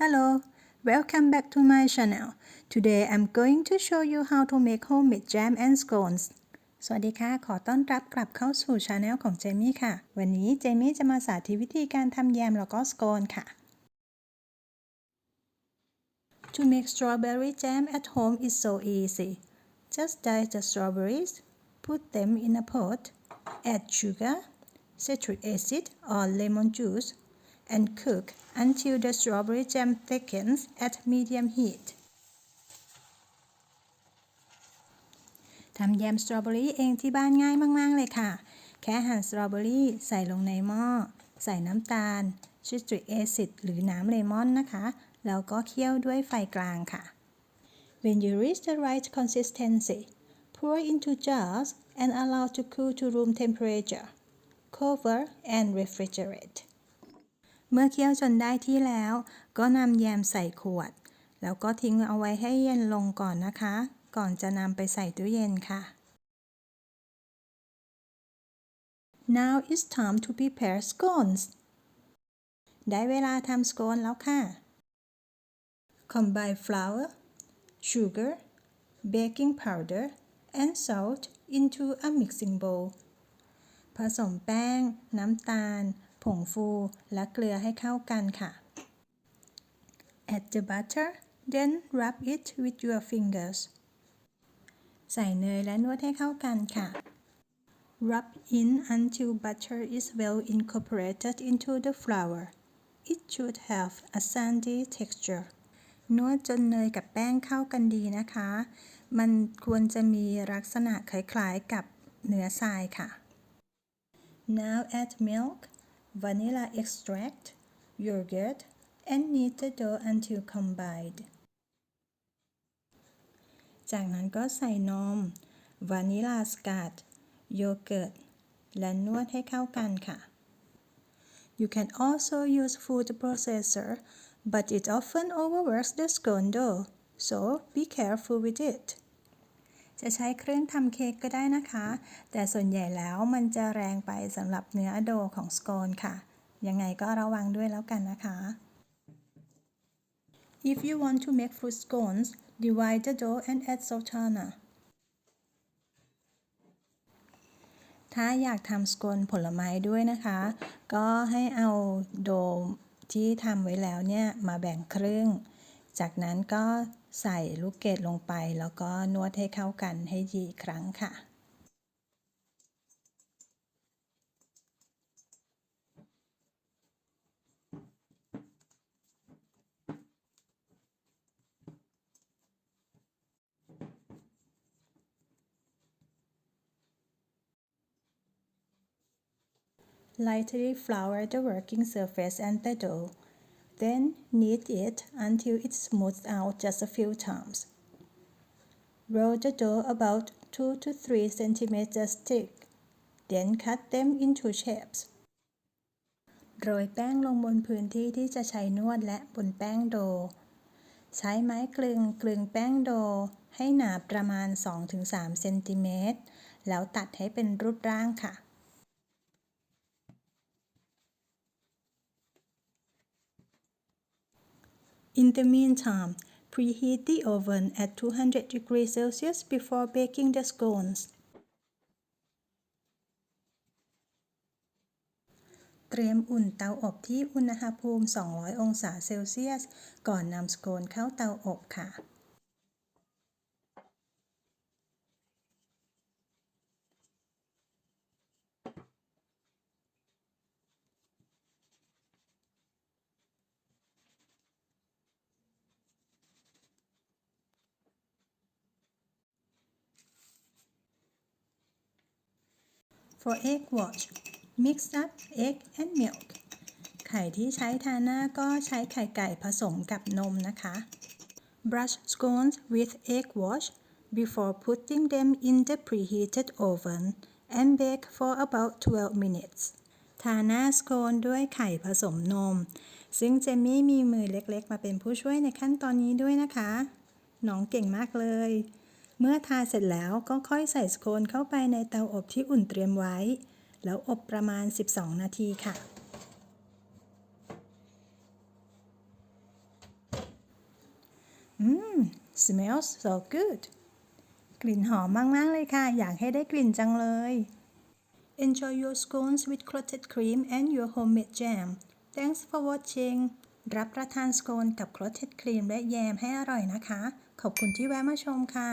Hello, welcome back to my channel. Today I'm going to show you how to make homemade jam and scones. สวัสดีค่ะ ขอต้อนรับกลับเข้าสู่ช anel ของเจมี่ค่ะ วันนี้เจมี่จะมาสาธิตวิธีการทำแยมแล้วก็สโคนค่ะ To make strawberry jam at home is so easy. Just dice the strawberries, put them in a pot, add sugar, citric acid or lemon juice, and cook until the strawberry jam thickens at medium heat. ทำแยมสตรอเบอรี่เองที่บ้านง่ายมาก ๆ เลยค่ะ แค่หั่นสตรอเบอรี่ใส่ลงในหม้อ ใส่น้ำตาลซิตริกแอซิดหรือน้ำเลมอนนะคะ แล้วก็เคี่ยวด้วยไฟกลางค่ะ When you reach the right consistency, pour into jars and allow to cool to room temperature. Cover and refrigerate. เมื่อเคี่ยวจนได้ที่แล้ว ก็นำแยมใส่ขวด แล้วก็ทิ้งเอาไว้ให้เย็นลงก่อนนะคะ ก่อนจะนำไปใส่ตู้เย็นค่ะ Now it's time to prepare scones ได้เวลาทำสโคนแล้วค่ะ Combine flour, sugar, baking powder, and salt into a mixing bowl. ผสมแป้ง น้ำตาล งฟูและเกลือให้เข้ากันค่ะ Add the butter, then rub it with your fingers. ใส่เนยและนวดให้เข้ากันค่ะ Rub in until butter is well incorporated into the flour. It should have a sandy texture. นวดจนเนยกับแป้งเข้ากันดีนะคะ มันควรจะมีลักษณะคล้ายๆกับเนื้อทรายค่ะ Now add milk, vanilla extract, yogurt, and knead the dough until combined. จากนั้นก็ใส่นม วานิลาสกัด โยเกิร์ต และนวดให้เข้ากันค่ะ You can also use food processor, but it often overworks the scone dough, so be careful with it. จะใช้เครื่องทำเค้กก็ได้นะคะ แต่ส่วนใหญ่แล้วมันจะแรงไปสำหรับเนื้อโดของสโคนค่ะ ยังไงก็ระวังด้วยแล้วกันนะคะ If you want to make fruit scones, divide the dough and add sultana. ถ้าอยากทำสโคนผลไม้ด้วยนะคะ ก็ให้เอาโดที่ทำไว้แล้วเนี่ยมาแบ่งครึ่ง จากนั้นก็ใส่ลูกเกดลงไป แล้วก็นวดให้เข้ากันให้ดีครั้งค่ะ Lightly flour the working surface and the dough. Then knead it until it smooths out just a few times. Roll the dough about 2 to 3 centimeters thick. Then cut them into shapes. โรยแป้งลงบนพื้นที่ที่จะใช้นวดและบนแป้งโด ใช้ไม้กลึงกลึงแป้งโดให้หนาประมาณ 2-3 เซนติเมตร แล้วตัดให้เป็นรูปร่างค่ะ In the meantime, preheat the oven at 200 degrees Celsius before baking the scones. เตรียมอุ่นเตาอบที่อุณหภูมิ 200 องศาเซลเซียส ก่อนนำสโคนเข้าเตาอบค่ะ For egg wash mix up egg and milk ไข่ที่ใช้ทาหน้าก็ใช้ไข่ไก่ผสมกับนมนะคะ Brush scones with egg wash before putting them in the preheated oven and bake for about 12 minutes ทาหน้าสโคนด้วยไข่ผสมนม ซึ่งเจมี่มีมือเล็กๆ มาเป็นผู้ช่วยในขั้นตอนนี้ด้วยนะคะ น้องเก่งมากเลย เมื่อทาเสร็จแล้วก็ค่อยใส่สโคนเข้าไปในเตาอบที่อุ่นเตรียมไว้ แล้วอบประมาณ 12 นาทีค่ะ Mmm smells so good กลิ่นหอมมาก ๆ เลยค่ะ อยากให้ได้กลิ่นจังเลย Enjoy your scones with clotted cream and your homemade jam Thanks for watching รับประทานสโคนกับ clotted cream และแยมให้อร่อยนะคะ ขอบคุณที่แวะมาชมค่ะ